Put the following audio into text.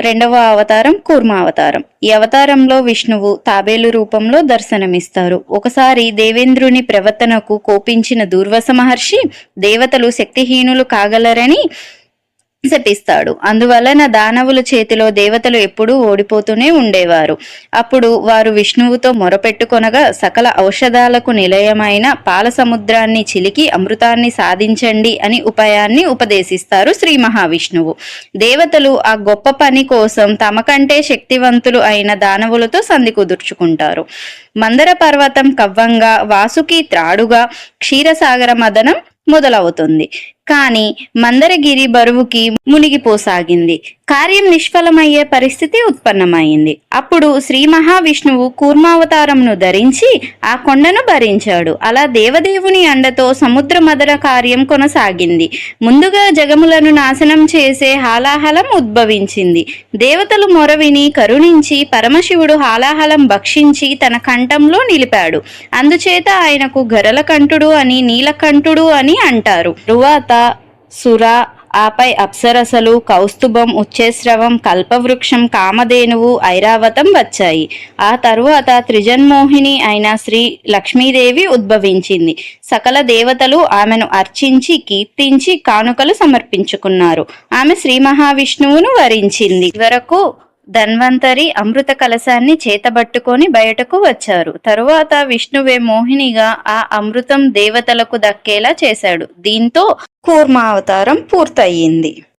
రెండవ అవతారం కూర్మ అవతారం. ఈ అవతారంలో విష్ణువు తాబేలు రూపంలో దర్శనమిస్తారు. ఒకసారి దేవేంద్రుని ప్రవర్తనకు కోపించిన దూర్వస మహర్షి దేవతలు శక్తిహీనులు కాగలరని శపిస్తాడు అందువలన దానవుల చేతిలో దేవతలు ఎప్పుడూ ఓడిపోతూనే ఉండేవారు. అప్పుడు వారు విష్ణువుతో మొరపెట్టుకొనగా సకల ఔషధాలకు నిలయమైన పాల సముద్రాన్ని చిలికి అమృతాన్ని సాధించండి అని ఉపాయాన్ని ఉపదేశిస్తారు శ్రీ మహావిష్ణువు. దేవతలు ఆ గొప్ప పని కోసం తమ కంటే శక్తివంతులు అయిన దానవులతో సంధి కుదుర్చుకుంటారు. మందర పర్వతం కవ్వంగా వాసుకి త్రాడుగా క్షీరసాగర మదనం మొదలవుతుంది. కానీ మందరగిరి బరువుకి మునిగిపోసాగింది. కార్యం నిష్ఫలమయ్యే పరిస్థితి ఉత్పన్నమైంది. అప్పుడు శ్రీ మహావిష్ణువు కూర్మావతారంను ధరించి ఆ కొండను భరించాడు. అలా దేవదేవుని అండతో సముద్ర మదర కార్యం కొనసాగింది. ముందుగా జగములను నాశనం చేసే హాలాహలం ఉద్భవించింది. దేవతలు మొరవిని కరుణించి పరమశివుడు హాలాహలం భక్షించి తన కంఠంలో నిలిపాడు. అందుచేత ఆయనకు గరల కంఠుడు అని నీలకంఠుడు అని అంటారు. తరువాత సుర ఆపై అప్సరసలు కౌస్తుభం ఉచ్చేశ్రవం కల్పవృక్షం కామధేనువు ఐరావతం వచ్చాయి. ఆ తరువాత త్రిజన్మోహిని అయిన శ్రీ లక్ష్మీదేవి ఉద్భవించింది. సకల దేవతలు ఆమెను అర్చించి కీర్తించి కానుకలు సమర్పించుకున్నారు. ఆమె శ్రీ మహావిష్ణువును వరించింది. వరకు ధన్వంతరి అమృత కలశాన్ని చేతబట్టుకొని బయటకు వచ్చారు. తరువాత విష్ణువే మోహినిగా ఆ అమృతం దేవతలకు దక్కేలా చేశాడు. దీంతో కూర్మావతారం పూర్తయింది.